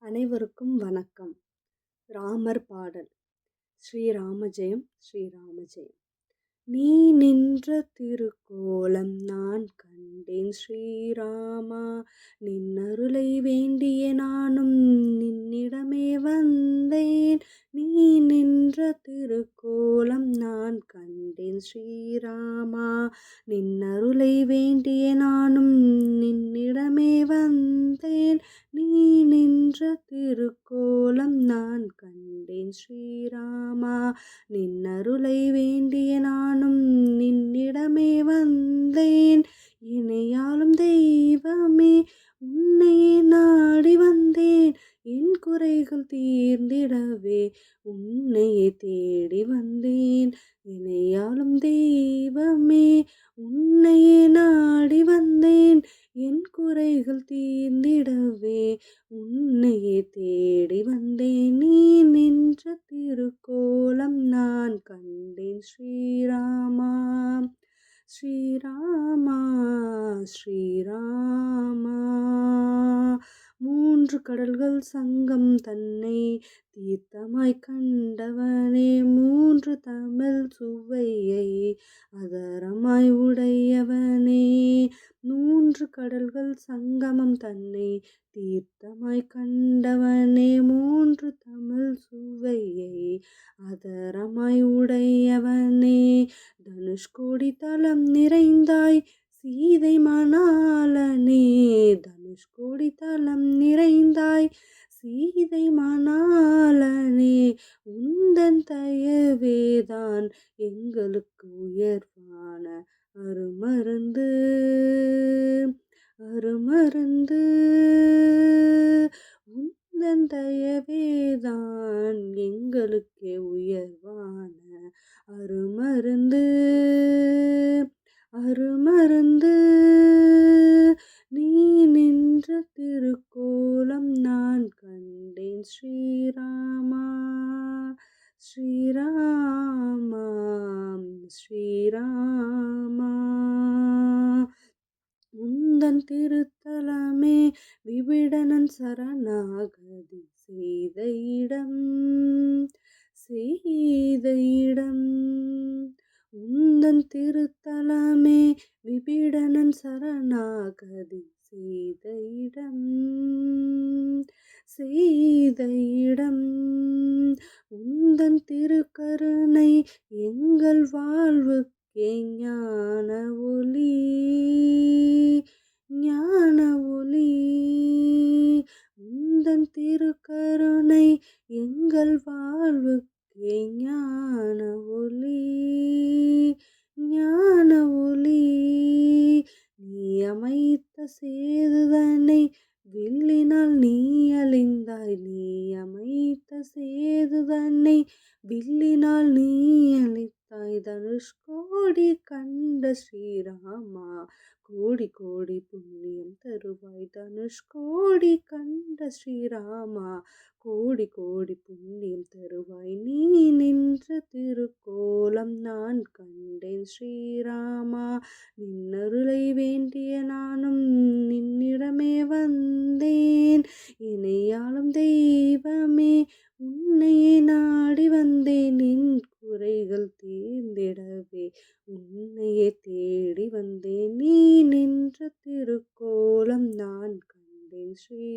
அனைவருக்கும் வணக்கம். ராமர் பாடல். ஸ்ரீராமஜெயம் ஸ்ரீராமஜெயம். நீ நின்ற திருக்கோலம் நான் கண்டேன் ஸ்ரீராமா. நின்னருளை வேண்டிய நானும் நின்னிடமே வந்தேன். நீ நின்ற திருக்கோலம் நான் கண்டேன் ஸ்ரீராமா. நின்னருளை வேண்டிய நானும் நின்னிடமே வந்தேன். நீ நின்ற திருக்கோலம் நான் கண்டேன் ஸ்ரீராமா. நின்னருளை வேண்டிய நானும் நின்னிடமே வந்தேன். இணையாலும் தெய்வமே உன்னையே நாடி வந்தேன். என் குறைகள் தீர்ந்திடவே உன்னையே தேடி வந்தேன். இணையாலும் தெய்வமே தேடி வந்தேன் நீ நின்ற திருக்கோலம் நான் கண்டேன் ஸ்ரீராமா. ஸ்ரீராமா ஸ்ரீராமா. மூன்று கடல்கள் சங்கம் தன்னை தீர்த்தமாய் கண்டவனே. மூன்று தமிழ் சுவையை அதரமாய் உடையவன் மூன்று கடல்கள் சங்கமம் தன்னை தீர்த்தமாய் கண்டவனே. மூன்று தமிழ் சுவையை அதரமாய் உடையவனே. தனுஷ்கோடி தலம் நிறைந்தாய் சீதை மணாலனே தனுஷ்கோடி தலம் நிறைந்தாய் சீதை மணாலனே உந்தன் தயவேதான் எங்களுக்கு உயர்வான அருமருந்து. அருமருந்து உந்தன் தயவேதான் எங்களுக்கே உயர்வான அருமருந்து. அருமருந்து. நீ நின்ற திருக்கோலம் நான் கண்டேன் ஸ்ரீராமா. ஸ்ரீராமா ஸ்ரீராமா. உந்தன் திருத்தலமே. விவிடனன் சரணாகதி செய்த இடம் செய்த இடம் உந்தன் திருத்தலமே. விபிடனன் சரணாகதி செய்த இடம் செய்த இடம் உந்தன் திருக்கருணை எங்கள் வாழ்வுக்கே ஞான ஒளி ஞான ஒளி உந்தன் திருக்கருணை எங்கள் வாழ்வுக்கே ஞான ஒளி ஞான ஒளி. நீ அமைத்த சேதுதனை வில்லினால் நீ அழிந்தாய். நீ அமைத்த சேதுதனை வில்லினால் நீ அளித்தாய் தனுஷ். கோடி கண்ட ஸ்ரீராமா கோடி கோடி புண்ணியம் தருவாய் தனுஷ். கோடி கண்ட ஸ்ரீராமா கோடி கோடி புண்ணியம் தருவாய். நீ நின்ற திருக்கோலம் நான் கண்டேன் ஸ்ரீராமா. நின்னருளை வேண்டிய நானும் நின்னிடமே வந்தேன். இணையாலும் தெய்வமே உன்னையே நாடி வந்தேன் நின் குறைகள் தீர்ந்திடவே உன்னையே தேடி வந்தேன் நீ நின்ற கோலம் நான் கண்டேன் ஸ்ரீ